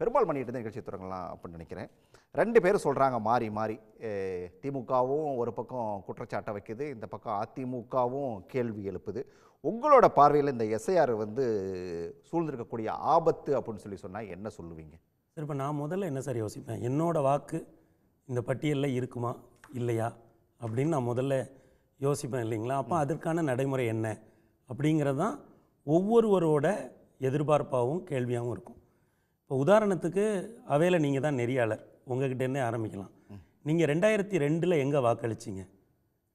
பெரும்பால் பண்ணிட்டு இருந்த நிகழ்ச்சி தொடங்கலாம் அப்படின்னு நினைக்கிறேன். ரெண்டு பேரும் சொல்கிறாங்க மாறி மாறி. திமுகவும் ஒரு பக்கம் குற்றச்சாட்டை வைக்குது இந்த பக்கம் அதிமுகவும் கேள்வி எழுப்புது. உங்களோட பார்வையில் இந்த எஸ்ஐஆர் வந்து சூழ்ந்திருக்கக்கூடிய ஆபத்து அப்படின்னு சொல்லி சொன்னால் என்ன சொல்லுவீங்க? சரி இப்போ நான் முதல்ல என்ன சார் யோசிப்பேன்? என்னோட வாக்கு இந்த பட்டியலில் இருக்குமா? இல்லையா? அப்படின்னு நான் முதல்ல யோசிப்பேன் இல்லைங்களா? அப்போ அதற்கான நடைமுறை என்ன? அப்படிங்கிறது தான் ஒவ்வொருவரோட எதிர்பார்ப்பாகவும் கேள்வியாகவும் இருக்கும். இப்போ உதாரணத்துக்கு அவையில் நீங்கள் தான் நெறியாளர். உங்ககிட்டேருந்தே ஆரம்பிக்கலாம். நீங்கள் ரெண்டாயிரத்தி ரெண்டில் எங்கே வாக்களிச்சிங்க?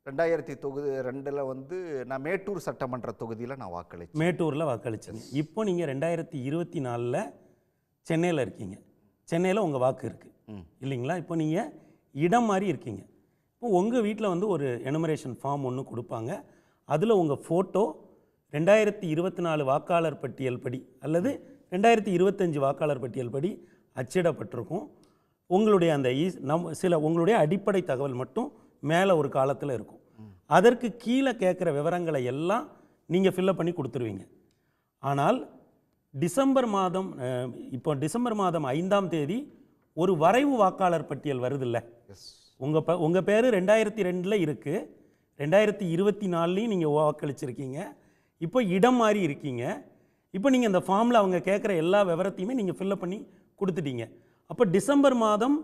ரெண்டாயிரத்தி தொகுதி ரெண்டில் வந்து நான் மேட்டூர் சட்டமன்ற தொகுதியில் நான் வாக்களித்தேன் மேட்டூரில் வாக்களிச்சிங்க. இப்போ நீங்கள் ரெண்டாயிரத்தி இருபத்தி நாலில் சென்னையில் இருக்கீங்க. சென்னையில் உங்கள் வாக்கு இருக்குது. இல்லைங்களா? இப்போ நீங்கள் இடம் மாதிரி இருக்கீங்க. இப்போ உங்கள் வீட்டில் வந்து ஒரு எனுமரேஷன் ஃபார்ம் ஒன்று கொடுப்பாங்க. அதில் உங்கள் ஃபோட்டோ ரெண்டாயிரத்தி இருபத்தி நாலு வாக்காளர் பட்டியல் படி அல்லது ரெண்டாயிரத்தி இருபத்தஞ்சு வாக்காளர் பட்டியல் படி அச்சிடப்பட்டிருக்கும். உங்களுடைய அந்த ஈஸ் நம் சில உங்களுடைய அடிப்படை தகவல் மட்டும் மேலே ஒரு காலத்தில் இருக்கும். அதற்கு கீழே கேட்குற விவரங்களை எல்லாம் நீங்கள் ஃபில்லப் பண்ணி கொடுத்துருவீங்க. ஆனால் டிசம்பர் மாதம் இப்போ டிசம்பர் மாதம் ஐந்தாம் தேதி ஒரு வரைவு வாக்காளர் பட்டியல் வருதில்ல. உங்கள் ப உங்கள் பேர் ரெண்டாயிரத்தி ரெண்டில் இருக்குது ரெண்டாயிரத்தி இருபத்தி நாலுலேயும் நீங்கள் வாக்களிச்சிருக்கீங்க. இப்போ இடம் மாறி இருக்கீங்க. இப்போ நீங்கள் இந்த ஃபார்மில் அவங்க கேட்குற எல்லா விவரத்தையுமே நீங்கள் ஃபில்லப் பண்ணி கொடுத்துட்டீங்க. அப்போ டிசம்பர் மாதம்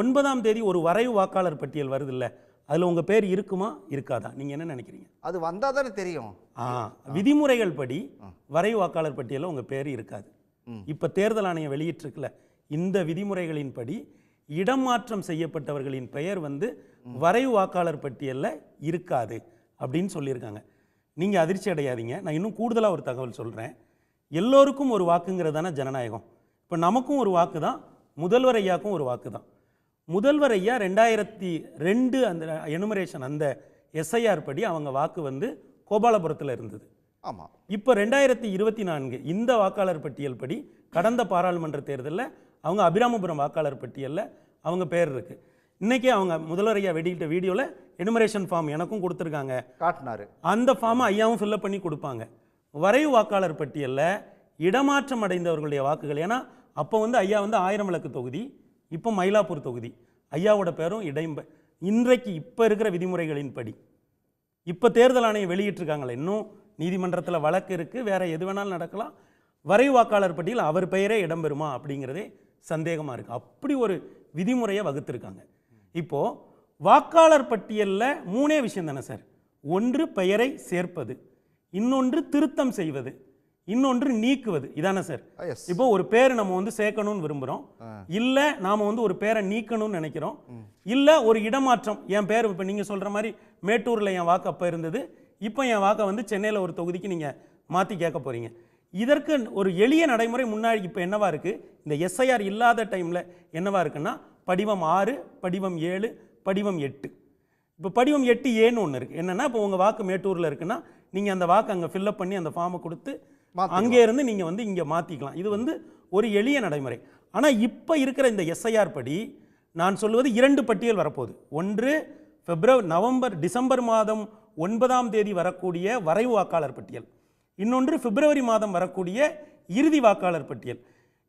ஒன்பதாம் தேதி ஒரு வரைவு வாக்காளர் பட்டியல் வருதில்ல அதில் உங்கள் பேர் இருக்குமா இருக்காதா? நீங்கள் என்ன நினைக்கிறீங்க? அது வந்தால் தானே தெரியும். ஆ விதிமுறைகள் படி வரைவு வாக்காளர் பட்டியலில் உங்கள் பேர் இருக்காது. இப்போ தேர்தல் ஆணையம் வெளியிட்டிருக்குல்ல இந்த விதிமுறைகளின்படி இடமாற்றம் செய்யப்பட்டவர்களின் பெயர் வந்து வரைவு வாக்காளர் பட்டியலில் இருக்காது அப்படின்னு சொல்லியிருக்காங்க. நீங்கள் அதிர்ச்சி அடையாதீங்க. நான் இன்னும் கூடுதலாக ஒரு தகவல் சொல்கிறேன் எல்லோருக்கும் ஒரு வாக்குங்கிறது தானே ஜனநாயகம். இப்போ நமக்கும் ஒரு வாக்கு தான் முதல்வர் ஐயாக்கும் ஒரு வாக்கு தான் முதல்வர் ஐயா ரெண்டாயிரத்தி ரெண்டு அந்த எனுமரேஷன் அந்த எஸ்ஐஆர் படி அவங்க வாக்கு வந்து கோபாலபுரத்தில் இருந்தது. ஆமாம் இப்போ ரெண்டாயிரத்தி இருபத்தி நான்கு இந்த வாக்காளர் பட்டியல் படி கடந்த பாராளுமன்ற தேர்தலில் அவங்க அபிராமபுரம் வாக்காளர் பட்டியலில் அவங்க பேர் இருக்குது இன்றைக்கே அவங்க முதல்வர் ஐயா வெளியிட்ட வீடியோவில் எனுமரேஷன் ஃபார்ம் எனக்கும் கொடுத்துருக்காங்க. காட்டினாரு. அந்த ஃபார்மை ஐயாவும் ஃபில்லப் பண்ணி கொடுப்பாங்க. வரைவு வாக்காளர் பட்டியலில் இடமாற்றம் அடைந்தவர்களுடைய வாக்குகள். ஏன்னா அப்போ வந்து ஐயா வந்து ஆயிரம் விளக்கு தொகுதி இப்போ மயிலாப்பூர் தொகுதி. ஐயாவோட பேரும் இடைம்ப இன்றைக்கு இப்போ இருக்கிற விதிமுறைகளின்படி இப்போ தேர்தல் ஆணையம் வெளியிட்டிருக்காங்களே இன்னும் நீதிமன்றத்தில் வழக்கு இருக்குது வேறு எது வேணாலும் நடக்கலாம். வரைவு வாக்காளர் பட்டியல் அவர் பெயரே இடம்பெறுமா அப்படிங்கிறதே சந்தேகமாக இருக்குது அப்படி ஒரு விதிமுறையை வகுத்திருக்காங்க. இப்போது வாக்காளர் பட்டியலில் மூணே விஷயம் தானே சார்? ஒன்று பெயரை சேர்ப்பது. இன்னொன்று திருத்தம் செய்வது இன்னொன்று நீக்குவது. இதானே சார்? இப்போ ஒரு பேர் நம்ம வந்து சேர்க்கணும்னு விரும்புகிறோம் இல்லை நாம வந்து ஒரு பேரை நீக்கணும்னு நினைக்கிறோம். இல்லை ஒரு இடமாற்றம். என் பேர் இப்போ நீங்கள் சொல்கிற மாதிரி மேட்டூரில் என் வாக்கு அப்போ இருந்தது. இப்போ என் வாக்கை வந்து சென்னையில் ஒரு தொகுதிக்கு நீங்கள் மாற்றி கேட்க போகிறீங்க இதற்கு ஒரு எளிய நடைமுறை முன்னாடி இப்போ என்னவா இருக்குது இந்த எஸ்ஐஆர் இல்லாத டைமில் என்னவா இருக்குன்னா படிவம் ஆறு படிவம் ஏழு படிவம் எட்டு. இப்போ படிவம் எட்டு ஏன்னு ஒன்று இருக்குது என்னென்னா இப்போ உங்கள் வாக்கு மேட்டூரில் இருக்குன்னா நீங்கள் அந்த வாக்கு அங்கே ஃபில்லப் பண்ணி அந்த ஃபார்மை கொடுத்து. அங்கே இருந்து நீங்கள் வந்து இங்கே மாற்றிக்கலாம் இது வந்து ஒரு எளிய நடைமுறை. ஆனால் இப்போ இருக்கிற இந்த எஸ்ஐஆர் படி நான் சொல்வது இரண்டு பட்டியல் வரப்போகுது. ஒன்று பிப்ரவரி நவம்பர் டிசம்பர் மாதம் ஒன்பதாம் தேதி வரக்கூடிய வரைவு வாக்காளர் பட்டியல். இன்னொன்று பிப்ரவரி மாதம் வரக்கூடிய இறுதி வாக்காளர் பட்டியல்.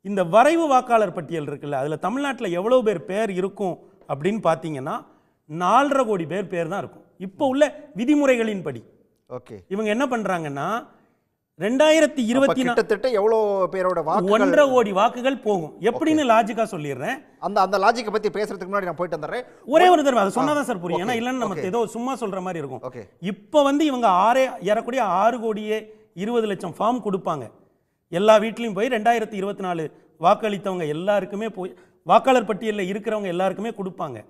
இந்த வரைவு வாக்காளர் பட்டியல் இருக்குல்ல அதில் தமிழ்நாட்டில் எவ்வளோ பேர் பேர் இருக்கும் அப்படின்னு பார்த்தீங்கன்னா நாலரை கோடி பேர் பேர் தான் இருக்கும். இப்போ உள்ள விதிமுறைகளின்படி. ஓகே. இவங்க என்ன பண்ணுறாங்கன்னா ரெண்டாயிரத்தி இருபத்தி கிட்டத்தட்ட எவ்வளோ பேரோட வாக்குகள்? ஒன்றரை கோடி வாக்குகள் போகும். எப்படின்னு லாஜிக்கா சொல்லிடுறேன். அந்த அந்த லாஜிக்கை பத்தி பேசுறதுக்கு முன்னாடி நான் போயிட்டு வந்துடுறேன். ஒரே ஒரு தடவை அதை சொன்னாதான் சார் புரியும். ஏன்னா இல்லைன்னு okay. ஏதோ சும்மா சொல்ற மாதிரி இருக்கும். ஓகே. இப்போ வந்து இவங்க ஆறே ஏறக்கூடிய ஆறு கோடியே இருபது லட்சம் ஃபார்ம் கொடுப்பாங்க. எல்லா வீட்லையும் போய் ரெண்டாயிரத்தி இருபத்தி நாலு வாக்களித்தவங்க எல்லாருக்குமே போய் வாக்காளர் பட்டியலில் இருக்கிறவங்க எல்லாருக்குமே கொடுப்பாங்க.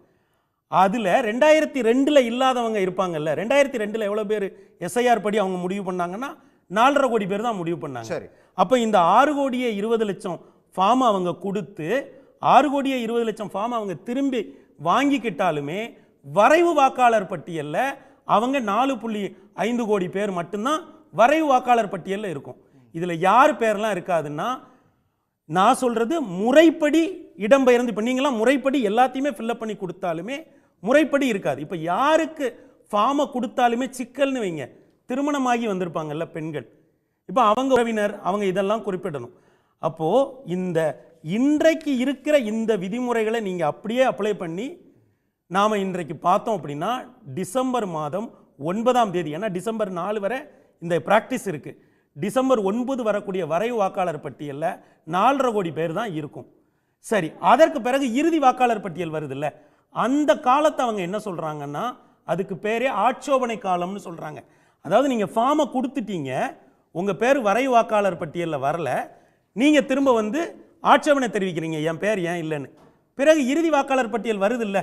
அதில் ரெண்டாயிரத்தி ரெண்டில் இல்லாதவங்க இருப்பாங்கல்ல ரெண்டாயிரத்தி ரெண்டில் எவ்வளோ பேர் எஸ்ஐஆர் படி அவங்க முடிவு பண்ணாங்கன்னா நாலரை கோடி பேர் தான் முடிவு பண்ணாங்க. சரி. அப்போ இந்த ஆறு கோடியே இருபது லட்சம் ஃபார்ம் அவங்க கொடுத்து ஆறு கோடியே இருபது லட்சம் ஃபார்ம் அவங்க திரும்பி வாங்கிக்கிட்டாலுமே வரைவு வாக்காளர் பட்டியலில் அவங்க நாலு புள்ளி ஐந்து கோடி பேர் மட்டும்தான் வரைவு வாக்காளர் பட்டியலில் இருக்கும். இதில் யார் பேர்லாம் இருக்காதுன்னா நான் சொல்கிறது முறைப்படி இடம்பெயர்ந்து இப்போ நீங்களாம் முறைப்படி எல்லாத்தையுமே ஃபில்லப் பண்ணி கொடுத்தாலுமே முறைப்படி இருக்காது. இப்போ யாருக்கு ஃபார்மை கொடுத்தாலுமே சிக்கல்னு வைங்க. திருமணமாகி வந்திருப்பாங்கல்ல பெண்கள். இப்போ அவங்க உறவினர் அவங்க இதெல்லாம் குறிப்பிடணும். அப்போது இந்த இன்றைக்கு இருக்கிற இந்த விதிமுறைகளை நீங்கள் அப்படியே அப்ளை பண்ணி நாம இன்றைக்கு பார்த்தோம் அப்படின்னா டிசம்பர் மாதம் ஒன்பதாம் தேதி ஏன்னா டிசம்பர் நாலு வரை இந்த ப்ராக்டிஸ் இருக்குது டிசம்பர் ஒன்பது வரக்கூடிய வரைவு வாக்காளர் பட்டியலில் நாலரை கோடி பேர் தான் இருக்கும். சரி அதற்கு பிறகு இறுதி வாக்காளர் பட்டியல் வருதுல்ல. அந்த காலத்தை அவங்க என்ன சொல்றாங்கன்னா அதுக்கு பேரே ஆட்சோபனை காலம்னு சொல்றாங்க. அதாவது நீங்க ஃபார்மை கொடுத்துட்டீங்க உங்க பேர் வரைவு வாக்காளர் பட்டியலில் வரல நீங்க திரும்ப வந்து ஆட்சேபனை தெரிவிக்கிறீங்க. என் பேர் ஏன் இல்லைன்னு. பிறகு இறுதி வாக்காளர் பட்டியல் வருது இல்ல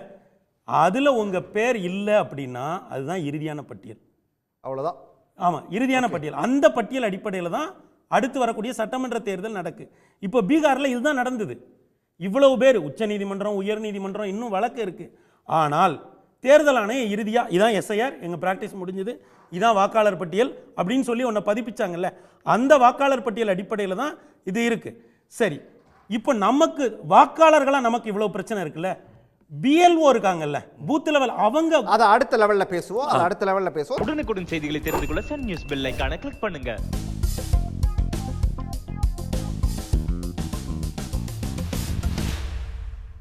அதுல உங்க பேர் இல்லை அப்படின்னா அதுதான் இறுதியான பட்டியல். அவ்வளோதான் ஆமா இறுதியான பட்டியல். அந்த பட்டியல் அடிப்படையில் தான் அடுத்து வரக்கூடிய சட்டமன்ற தேர்தல் நடக்கு. இப்போ பீகார்ல இதுதான் நடந்தது. இவ்வளவு பேர் உச்சநீதிமன்றம் உயர்நீதிமன்றம் இன்னும் வழக்கு இருக்கு. ஆனால் தேர்தல் ஆணையம் இறுதியா இதான் எஸ்ஐஆர் எங்க பிராக்டிஸ் முடிஞ்சது இதான் வாக்காளர் பட்டியல் அப்படின்னு சொல்லி ஒன்றை பதிப்பிச்சாங்கல்ல அந்த வாக்காளர் பட்டியல் அடிப்படையில் தான் இது இருக்கு. சரி இப்போ நமக்கு வாக்காளர்களா நமக்கு இவ்வளவு பிரச்சனை இருக்குல்ல? பிஎல்ஓ இருக்காங்கல்ல பூத் லெவல் அவங்க அதை அடுத்த லெவலில் பேசுவோம் அதை அடுத்த லெவலில் பேசுவோம். உடனுக்குடன் செய்திகளை தெரிந்து கொள்ள சன் நியூஸ் பெல் கிளிக் பண்ணுங்க.